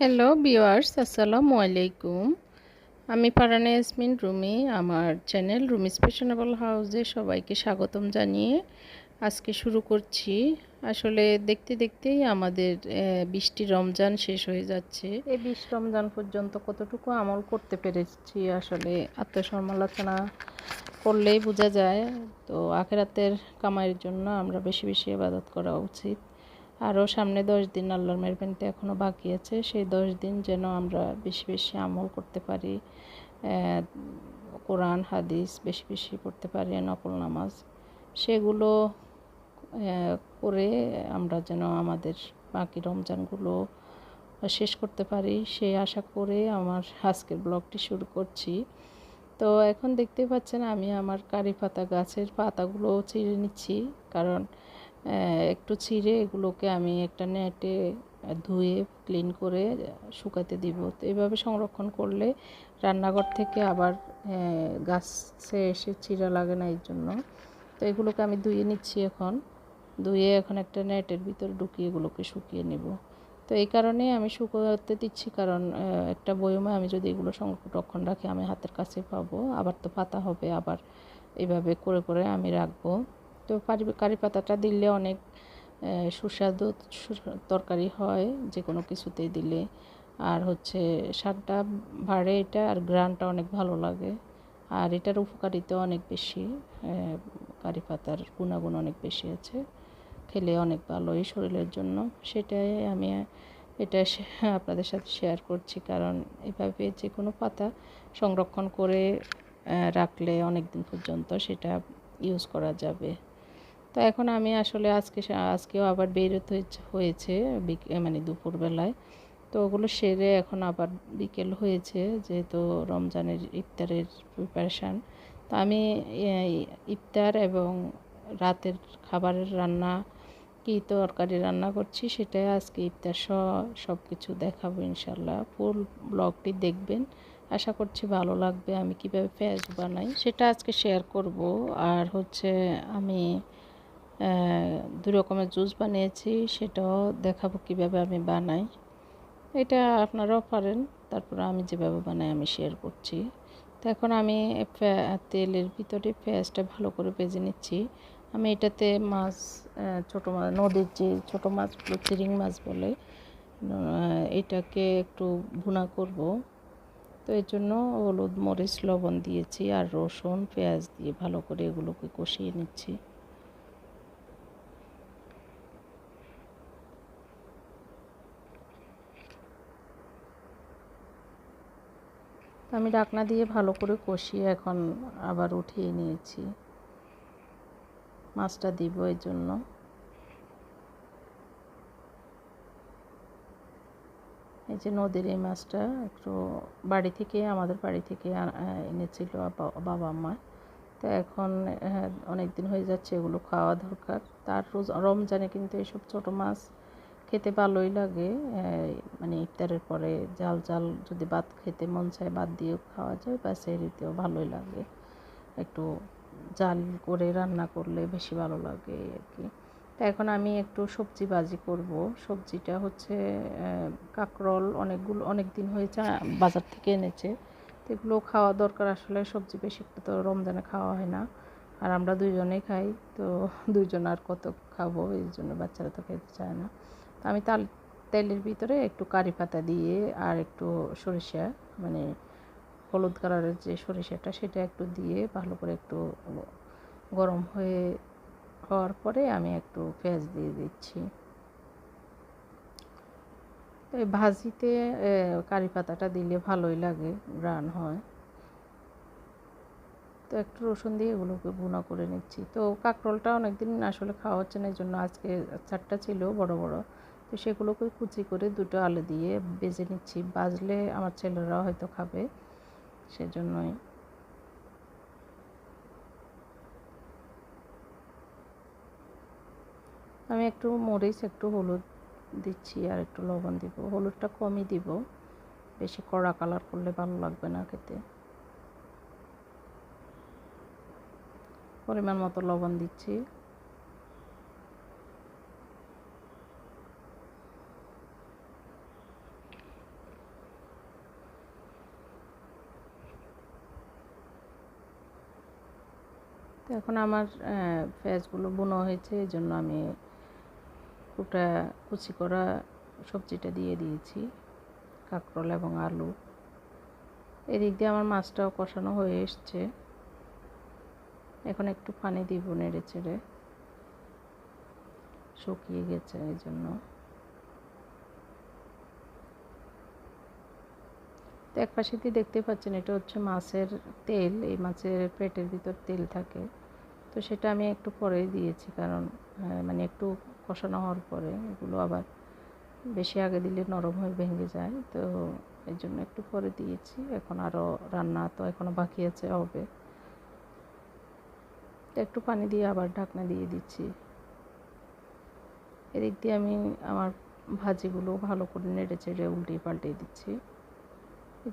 Hello বিওয়ার্স আসসালামু আলাইকুম আমি পারানা ইয়াসমিন রুমি, আমার চ্যানেল রুমি স্পেশনেবল হাউসে সবাইকে স্বাগতম জানিয়ে আজকে শুরু করছি। আসলে দেখতে দেখতেই আমাদের বৃষ্টি রমজান শেষ হয়ে যাচ্ছে। এই বিশ রমজান পর্যন্ত কতটুকু আমল করতে পেরেছি আসলে আত্মসমালোচনা করলেই বোঝা যায়। তো আখেরাতের কামাইয়ের জন্য আমরা বেশি বেশি আবাদত করা উচিত। আরও সামনে দশ দিন আল্লাহর মেরবেনতে এখনও বাকি আছে। সেই দশ দিন যেন আমরা বেশি বেশি আমল করতে পারি কোরআন, হাদিস বেশি বেশি পড়তে পারি নকল নামাজ, সেগুলো করে আমরা যেন আমাদের বাকি রমজানগুলো শেষ করতে পারি। সেই আশা করে আমার আজকের ব্লগটি শুরু করছি। তো এখন দেখতে পাচ্ছেন আমি আমার কারি পাতা গাছের পাতাগুলো চিড়ে নিচ্ছি, কারণ একটু ছিঁড়ে এগুলোকে আমি একটা নেটে ধুয়ে ক্লিন করে শুকাতে দিব। তো এইভাবে সংরক্ষণ করলে রান্নাঘর থেকে আবার গাছে এসে চিরা লাগে না এই জন্য। তো এগুলোকে আমি ধুয়ে নিচ্ছি এখন। ধুয়ে এখন একটা নেটের ভিতর ঢুকিয়ে এগুলোকে শুকিয়ে নেব। তো এই কারণে আমি শুকোতে দিচ্ছি কারণ একটা বয়মে আমি যদি এগুলো সংরক্ষণ রাখি, আমি হাতের কাছে পাবো। আবার তো পাতা হবে, আবার এভাবে করে করে আমি রাখব। তো কারি পাতাটা দিলে অনেক সুস্বাদু তরকারি হয় যে কোনো কিছুতেই দিলে। আর হচ্ছে স্বাদটা বাড়ে এটা আর গ্রানটা অনেক ভালো লাগে। আর এটার উপকারিতা অনেক বেশি কারি পাতার গুণাগুণ অনেক বেশি আছে। খেলে অনেক ভালো এই শরীরের জন্য। সেটাই আমি, এটা আপনাদের সাথে শেয়ার করছি। কারণ এভাবে যে কোনো পাতা সংরক্ষণ করে রাখলে অনেক দিন পর্যন্ত সেটা ইউজ করা যাবে। তো এখন আমি আসলে আজকে আজকেও আবার বেরোতে হয়েছে মানে দুপুরবেলায়। তো ওগুলো সেরে এখন আবার বিকেল হয়েছে, যেহেতু রমজানের ইফতারের প্রিপারেশান তো আমি ইফতার এবং রাতের খাবারের রান্না, কী তরকারি রান্না করছি সেটাই আজকে ইফতার সহ সব কিছু দেখাবো ইনশাল্লাহ ফুল ব্লগটি দেখবেন। আশা করছি ভালো লাগবে। আমি কীভাবে পেঁয়াজ বানাই সেটা আজকে শেয়ার করব। আর হচ্ছে আমি দু রকমের জুস বানিয়েছি, সেটাও দেখাবো কীভাবে আমি বানাই। এটা আপনারাও পারেন, তারপর আমি যেভাবে বানাই আমি শেয়ার করছি। তো এখন আমি তেলের ভিতরে পেঁয়াজটা ভালো করে ভেজে নিচ্ছি। আমি এটাতে মাছ ছোটো মাছ নদীর যে ছোটো মাছগুলো, চিরিং মাছ বলে এটাকে একটু ভুনা করব। তো এর জন্য হলুদ, মরিচ, লবণ দিয়েছি আর রসুন, পেঁয়াজ দিয়ে ভালো করে এগুলোকে কষিয়ে নিচ্ছি। আমি ডাকনা দিয়ে ভালো করে কষিয়ে এখন আবার উঠিয়ে নিয়েছি। মাছটা দিব এর জন্য। এই যে নদীর এই মাছটা একটু বাড়ি থেকে, আমাদের বাড়ি থেকে এনেছিল বাবা মা। তো এখন অনেক দিন হয়ে যাচ্ছে, এগুলো খাওয়া দরকার। তার রোজ, রমজানে কিন্তু এইসব ছোটো মাছ খেতে ভালোই লাগে মানে ইফতারের পরে জাল জাল যদি ভাত খেতে মন চায় ভাত দিয়েও খাওয়া যায় বা সেরিতেও ভালোই লাগে। একটু জাল করে রান্না করলে বেশি ভালো লাগে আর কি। তো এখন আমি একটু সবজি বাজি করব। সবজিটা হচ্ছে কাকরল অনেকগুলো অনেক দিন হয়েছে বাজার থেকে এনেছে। তো এগুলো খাওয়া দরকার আসলে, সবজি বেশি একটা তো রমজানে খাওয়া হয় না। আর আমরা দুইজনেই খাই, তো দুইজন আর কত খাব, এই জন্য বাচ্চারা তো খেতে চায় না। আমি তাল, তেলের ভিতরে একটু কারি পাতা দিয়ে আর একটু সরিষা মানে হলুদ কালারের যে সরিষাটা সেটা একটু দিয়ে ভালো করে একটু গরম হয়ে হওয়ার পরে আমি একটু পেঁয়াজ দিয়ে দিচ্ছি। এই ভাজিতে কারি পাতাটা দিলে ভালোই লাগে রান হয়। তো একটু রসুন দিয়ে এগুলোকে বুনা করে নিচ্ছি। তো কাঁকরোলটা অনেকদিন আসলে খাওয়া হচ্ছে না, এই জন্য আজকে চারটা ছিল বড় বড়। তো সেগুলোকে কুচি করে দুটো আলু দিয়ে বেজে নিচ্ছি। বাজলে আমার ছেলেরা হয়তো খাবে, সেজন্যই। আমি একটু মরিচ, একটু হলুদ দিচ্ছি আর একটু লবণ দিব। হলুদটা কমই দিব, বেশি কড়া কালার করলে ভালো লাগবে না খেতে। পরিমাণ মতো লবণ দিচ্ছি তো এখন আমার পেঁয়াজগুলো বুনো হয়েছে, এই জন্য আমি কুটা, কুচি করা সবজিটা দিয়ে দিয়েছি, কাঁকরোল এবং আলু। এদিক দিয়ে আমার মাছটাও কষানো হয়ে এসছে। এখন একটু পানি দিব নেড়ে চেড়ে। শুকিয়ে গেছে এই জন্য। তো এক পাশে দিয়ে দেখতে পাচ্ছেন? এটা হচ্ছে মাছের তেল, এই মাছের পেটের ভিতর তেল থাকে। তো সেটা আমি একটু পরে দিয়েছি কারণ মানে একটু কষানো হওয়ার পরে এগুলো আবার বেশি আগে দিলে নরম হয়ে ভেঙে যায়। তো এই জন্য একটু পরে দিয়েছি। এখন আরও রান্না তো এখনও বাকি আছে, হবে। তো একটু পানি দিয়ে আবার ঢাকনা দিয়ে দিচ্ছি। এদিক দিয়ে আমি আমার ভাজিগুলো ভালো করে নেড়ে চেড়ে উল্টিয়ে পাল্টে দিচ্ছি।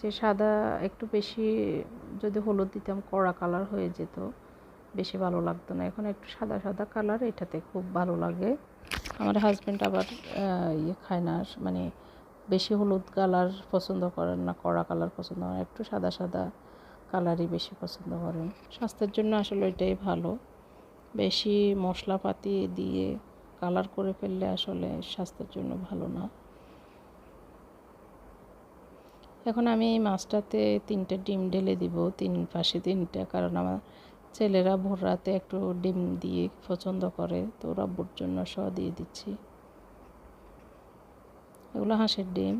যে সাদা একটু বেশি যদি হলুদ দিতাম, কড়া কালার হয়ে যেত। বেশি ভালো লাগতো না। এখন একটু সাদা সাদা কালার এটাতে খুব ভালো লাগে। আমার হাজব্যান্ড আবার ইয়ে খায় না মানে বেশি হলুদ কালার পছন্দ করেন না, কড়া কালার পছন্দ করেন একটু সাদা সাদা কালারই বেশি পছন্দ করেন। স্বাস্থ্যের জন্য আসলে ওইটাই ভালো। বেশি মশলাপাতি দিয়ে কালার করে ফেললে আসলে স্বাস্থ্যের জন্য ভালো না। এখন আমি এই মাছটাতে তিনটে ডিম ঢেলে দিব, তিন পাশে তিনটা, কারণ আমার ছেলেরা ভোর রাতে একটু ডিম দিয়ে পছন্দ করে, তো রব্বুর জন্য স দিয়ে দিচ্ছি। এগুলো হাঁসের ডিম।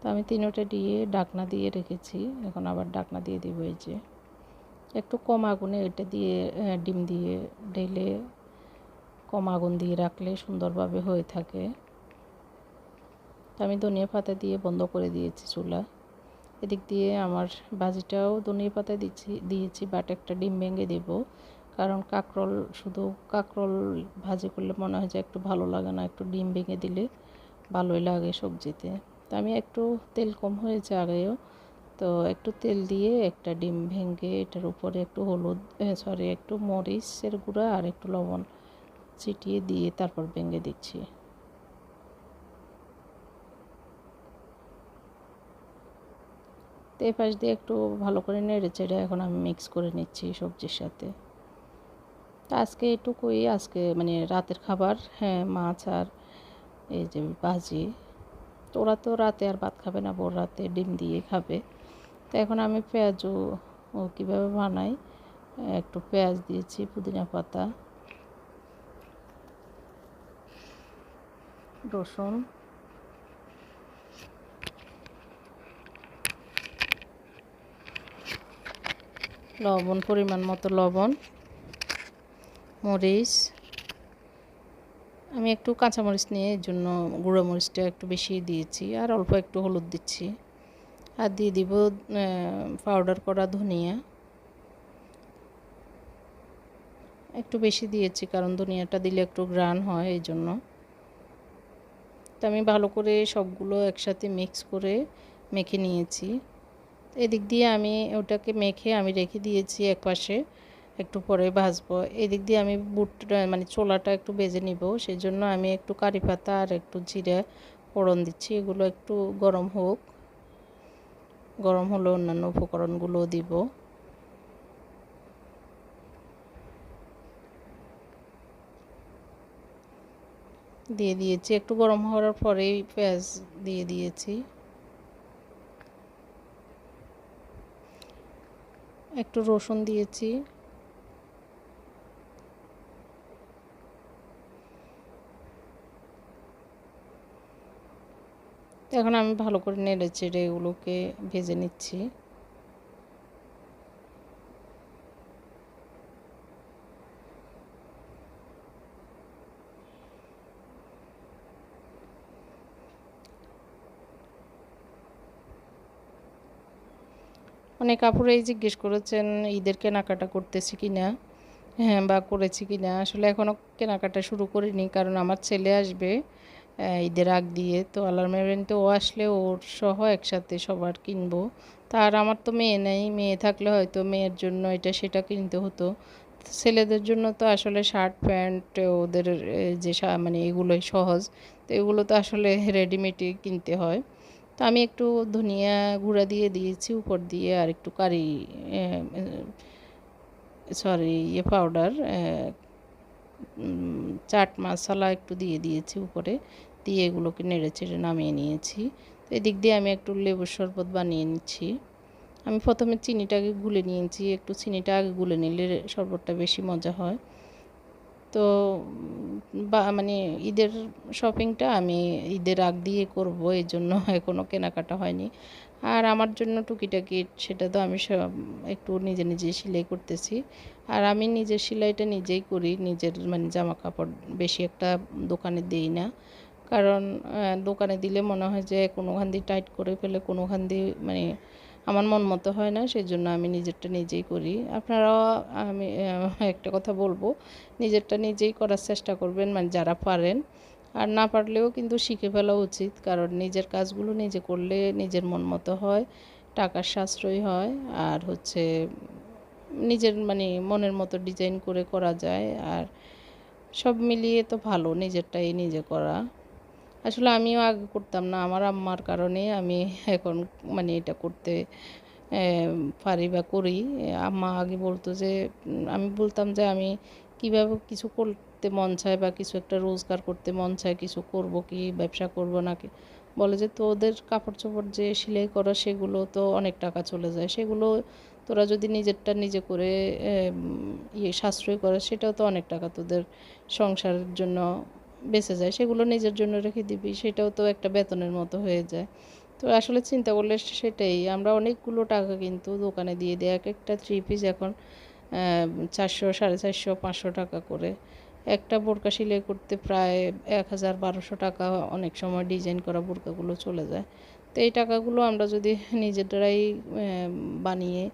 তো আমি তিনোটা দিয়ে ডাকনা দিয়ে রেখেছি, এখন আবার ডাকনা দিয়ে দিব এই যে। একটু কম আগুনে এটা দিয়ে ডিম দিয়ে ঢেলে কম আগুন দিয়ে রাখলে সুন্দরভাবে হয়ে থাকে। তো আমি ধনিয়া পাতা দিয়ে বন্ধ করে দিয়েছি চুলা। এদিক দিয়ে আমার ভাজিটাও ধনিয়া পাতা দিচ্ছি, দিয়েছি বাট একটা ডিম ভেঙে দেব। কারণ কাঁকরোল, শুধু কাঁকরোল ভাজি করলে মনে হয় যে একটু ভালো লাগে না, একটু ডিম ভেঙে দিলে ভালোই লাগে সবজিতে। তো আমি একটু তেল কম হয়েছে আগেও, তো একটু তেল দিয়ে একটা ডিম ভেঙে এটার উপরে একটু হলুদ সরি একটু মরিচের গুঁড়া আর একটু লবণ ছিটিয়ে দিয়ে তারপর ভেঙে দিচ্ছি। তো পাশ দিয়ে একটু ভালো করে নেড়ে চেড়ে এখন আমি মিক্স করে নিচ্ছি সবজির সাথে। তো আজকে এটুকুই, আজকে মানে রাতের খাবার হ্যাঁ মাছ আর এই যে ভাজি। তো ওরা তো রাতে আর ভাত খাবে না বোর রাতে ডিম দিয়ে খাবে। তো এখন আমি পেঁয়াজও ও কীভাবে বানাই? একটু পেঁয়াজ দিয়েছি, পুদিনা পাতা, রসুন। লবণ, পরিমাণ মতো লবণ, মরিচ। আমি একটু কাঁচামরিচ নিয়ে এর জন্য গুঁড়ো মরিচটা একটু বেশি দিয়েছি আর অল্প একটু হলুদ দিচ্ছি। আর দিয়ে দিব পাউডার করা ধনিয়া। একটু বেশি দিয়েছি কারণ ধনিয়াটা দিলে একটু গ্রান হয় এই জন্য। তো আমি ভালো করে সবগুলো একসাথে মিক্স করে মেখে নিয়েছি। এদিক দিয়ে আমি ওটাকে মেখে আমি রেখে দিয়েছি এক পাশে একটু পরে ভাজবো। এদিক দিয়ে আমি বুটটা মানে ছোলাটা একটু বেজে নিব সেই জন্য আমি একটু কারি পাতা আর একটু জিরে ফোড়ন দিচ্ছি। এগুলো একটু গরম হোক, গরম হলে অন্যান্য উপকরণগুলোও দিব। দিয়ে দিয়েছি, একটু গরম হওয়ার পরেই পেঁয়াজ দিয়ে দিয়েছি। একটু রসুন দিয়েছি। এখন আমি ভালো করে নেড়ে চেড়ে এগুলোকে ভেজে নিচ্ছি। অনেক কাপড়েই জিজ্ঞেস করেছেন, ঈদের কেনাকাটা করতেছি কি না? হ্যাঁ বা করেছি কি না? আসলে এখনও কেনাকাটা শুরু করিনি, কারণ আমার ছেলে আসবে ঈদের আগ দিয়ে। তো তো ও আসলে ওর সহ একসাথে সবার কিনবো। তার আমার তো মেয়ে নেই, মেয়ে থাকলে হয়তো মেয়ের জন্য এটা সেটা কিনতে হতো। ছেলেদের জন্য তো আসলে শার্ট, প্যান্ট, ওদের যে মানে এগুলোই সহজ। তো এগুলো তো আসলে রেডিমেডই কিনতে হয়। তো আমি একটু ধনিয়া গুঁড়া দিয়ে দিয়েছি, উপর দিয়ে আর একটু কারি সরি ইয়ে পাউডার চাট মশলা একটু দিয়ে দিয়েছি উপরে, দিয়ে এগুলোকে নেড়ে চেড়ে নামিয়ে নিয়েছি। তো এদিক দিয়ে আমি একটু লেবুর শরবত বানিয়ে নিচ্ছি। আমি প্রথমে চিনিটাকে গুলে নিয়েছি, একটু চিনিটা আগে গুলে নিলে শরবতটা বেশি মজা হয়। তো বা মানে ঈদের শপিংটা আমি ঈদের আগ দিয়ে করব, এই জন্য এখনও কেনাকাটা হয়নি। আর আমার জন্য টুকিটাকি সেটা তো আমি সব, একটু নিজে নিজে সেলাই করতেছি। আর আমি নিজের সেলাইটা নিজেই করি, নিজের মানে জামা কাপড় বেশি একটা দোকানে দিই না। কারণ দোকানে দিলে মনে হয় যে কোনোখান দিয়ে টাইট করে ফেলে, কোনোখান দিয়ে মানে আমার মন মতো হয় না সেই জন্য আমি নিজেরটা নিজেই করি। আপনারাও, আমি একটা কথা বলব, নিজেরটা নিজেই করার চেষ্টা করবেন মানে যারা পারেন। আর না পারলেও কিন্তু শিখে ফেলা উচিত, কারণ নিজের কাজগুলো নিজে করলে নিজের মন মতো হয়, টাকার সাশ্রয় হয়, আর হচ্ছে নিজের মানে মনের মতো ডিজাইন করে করা যায়, আর সব মিলিয়ে তো ভালো, নিজেরটাই নিজে করা। আসলে আমিও আগে করতাম না, আমার আম্মার কারণে আমি এখন মানে এটা করতে পারি বা করি। আম্মা আগে বলতো যে, আমি বলতাম যে, আমি কীভাবে কিছু করতে মন চায় বা কিছু একটা রোজগার করতে মন চায়, কিছু করব কি, ব্যবসা করব নাকি বলে যে, তোদের কাপড় চোপড় যে সেলাই করা, সেগুলো তো অনেক টাকা চলে যায়। সেগুলো তোরা যদি নিজেরটা নিজে করে ইয়ে সাশ্রয় করে সেটাও তো অনেক টাকা তোদের সংসারের জন্য বেঁচে যায়, সেগুলো নিজের জন্য রেখে দিবি, সেটাও তো একটা বেতনের মতো হয়ে যায়। তো আসলে চিন্তা করলে সেটাই, আমরা অনেকগুলো টাকা কিন্তু দোকানে দিয়ে দিই, এক একটা থ্রি পিস এখন চারশো, সাড়ে চারশো, পাঁচশো টাকা করে। একটা বোরকা সেলাই করতে প্রায় এক হাজার বারোশো টাকা অনেক সময় ডিজাইন করা বোরকাগুলো চলে যায়। তো এই টাকাগুলো আমরা যদি নিজেরাই বানিয়ে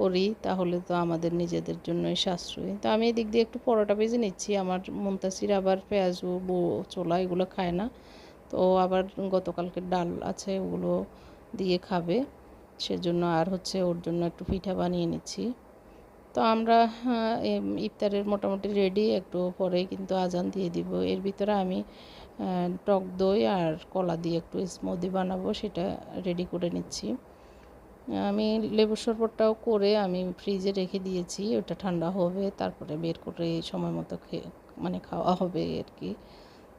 করি, তাহলে তো আমাদের নিজেদের জন্যই সাশ্রয়ী। তো আমি এদিক দিয়ে একটু পরোটা ভেজে নিচ্ছি। আমার মুন্তাসির আবার পেঁয়াজু, বো চোলা এগুলো খায় না। তো আবার গতকালকে ডাল আছে, ওগুলো দিয়ে খাবে। সেজন্য আর হচ্ছে ওর জন্য একটু পিঠা বানিয়ে নিচ্ছি। তো আমরা ইফতারের মোটামুটি রেডি একটু পরেই কিন্তু আজান দিয়ে দিব। এর ভিতরে আমি টক দই আর কলা দিয়ে একটু স্মুদি বানাবো, সেটা রেডি করে নিচ্ছি। আমি লেবুর শরবতটাও করে আমি ফ্রিজে রেখে দিয়েছি, ওটা ঠান্ডা হবে, তারপরে বের করে সময় মতো খেয়ে মানে খাওয়া হবে আর কি।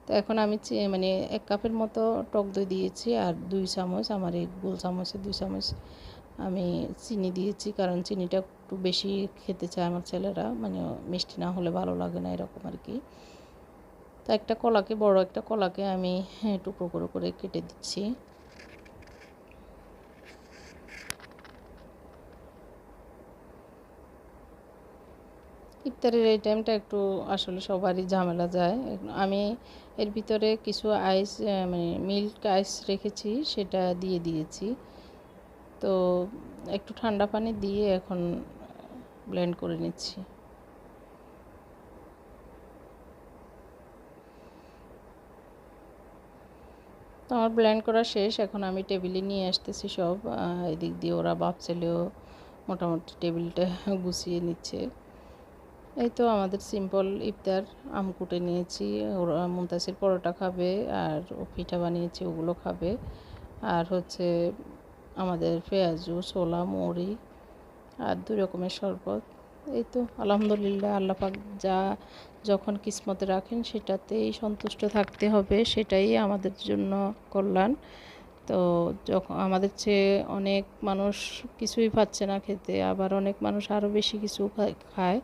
তো এখন আমি মানে এক কাপের মতো টক দই দিয়েছি আর দুই চামচ, আমার এই গোল চামচে দুই চামচ আমি চিনি দিয়েছি, কারণ চিনিটা একটু বেশি খেতে চায় আমার ছেলেরা মানে মিষ্টি না হলে ভালো লাগে না এরকম আর কি। তো একটা কলাকে, বড় একটা কলাকে আমি টুকরো করে করে কেটে দিচ্ছি। ইফতারের এই টাইমটা একটু আসলে সবারই ঝামেলা যায়। আমি এর ভিতরে কিছু আইস মানে মিল্ক আইস রেখেছি, সেটা দিয়ে দিয়েছি। তো একটু ঠান্ডা পানি দিয়ে এখন ব্লেন্ড করে নিচ্ছি। তো আমার ব্লেন্ড করা শেষ, এখন আমি টেবিলে নিয়ে আসতেছি সব। এদিক দিয়ে ওরা বাপ ছেলেও মোটামুটি টেবিলটা গুছিয়ে নিচ্ছে। এই তো আমাদের সিম্পল ইফতার, আম কুটে নিয়েছি, ওরা মুমতাসির পরোটা খাবে, আর ও পিঠা বানিয়েছি, ওগুলো খাবে। আর হচ্ছে আমাদের পেঁয়াজু, ছোলা, মুড়ি, আর দুই রকমের শরবত। এই তো, আলহামদুলিল্লাহ আল্লাপাক যা যখন কিসমতে রাখেন, সেটাতেই সন্তুষ্ট থাকতে হবে, সেটাই আমাদের জন্য কল্যাণ। তো যখন আমাদের চেয়ে অনেক মানুষ কিছুই পাচ্ছে না খেতে, আবার অনেক মানুষ আরও বেশি কিছু খায়।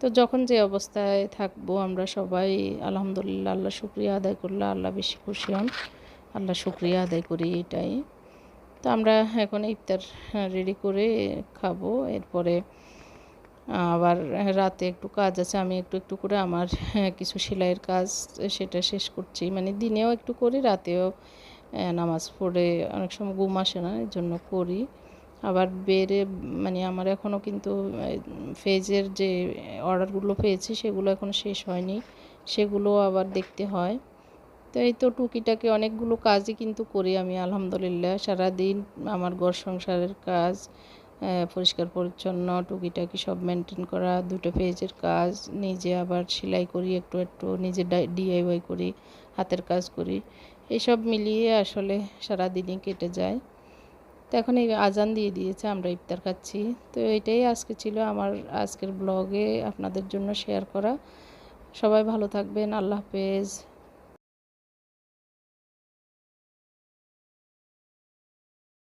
তো যখন যে অবস্থায় থাকব আমরা সবাই, আলহামদুলিল্লাহ, আল্লাহ শুক্রিয়া আদায় করলে আল্লাহ বেশি খুশি হন। আল্লাহ শুক্রিয়া আদায় করি এটাই। তো আমরা এখন ইফতার রেডি করে খাব। এরপরে আবার রাতে একটু কাজ আছে, আমি একটু একটু করে আমার কিছু সেলাইয়ের কাজ সেটা শেষ করছি। মানে দিনেও একটু করি, রাতেও নামাজ পড়ে অনেক সময় ঘুম আসে না এর জন্য করি। আবার বেড়ে মানে আমার এখনও কিন্তু ফেজের যে অর্ডারগুলো পেয়েছি সেগুলো এখনও শেষ হয়নি। সেগুলো আবার দেখতে হয়। তো এই তো টুকিটাকে অনেকগুলো কাজই কিন্তু করি আমি, আলহামদুলিল্লাহ। সারাদিন আমার ঘর সংসারের কাজ পরিষ্কার পরিচ্ছন্ন, টুকিটাকি সব মেনটেন করা, দুটো পেজের কাজ, নিজে আবার সেলাই করি, একটু একটু নিজে ডিআইওয়াই করি, হাতের কাজ করি। এসব মিলিয়ে আসলে সারাদিনই কেটে যায়। তো এখন এই আজান দিয়ে দিয়েছে, আমরা ইফতার খাচ্ছি। তো এটাই আজকে ছিল আমার আজকের ব্লগে আপনাদের জন্য শেয়ার করা। সবাই ভালো থাকবেন, আল্লাহ হাফেজ।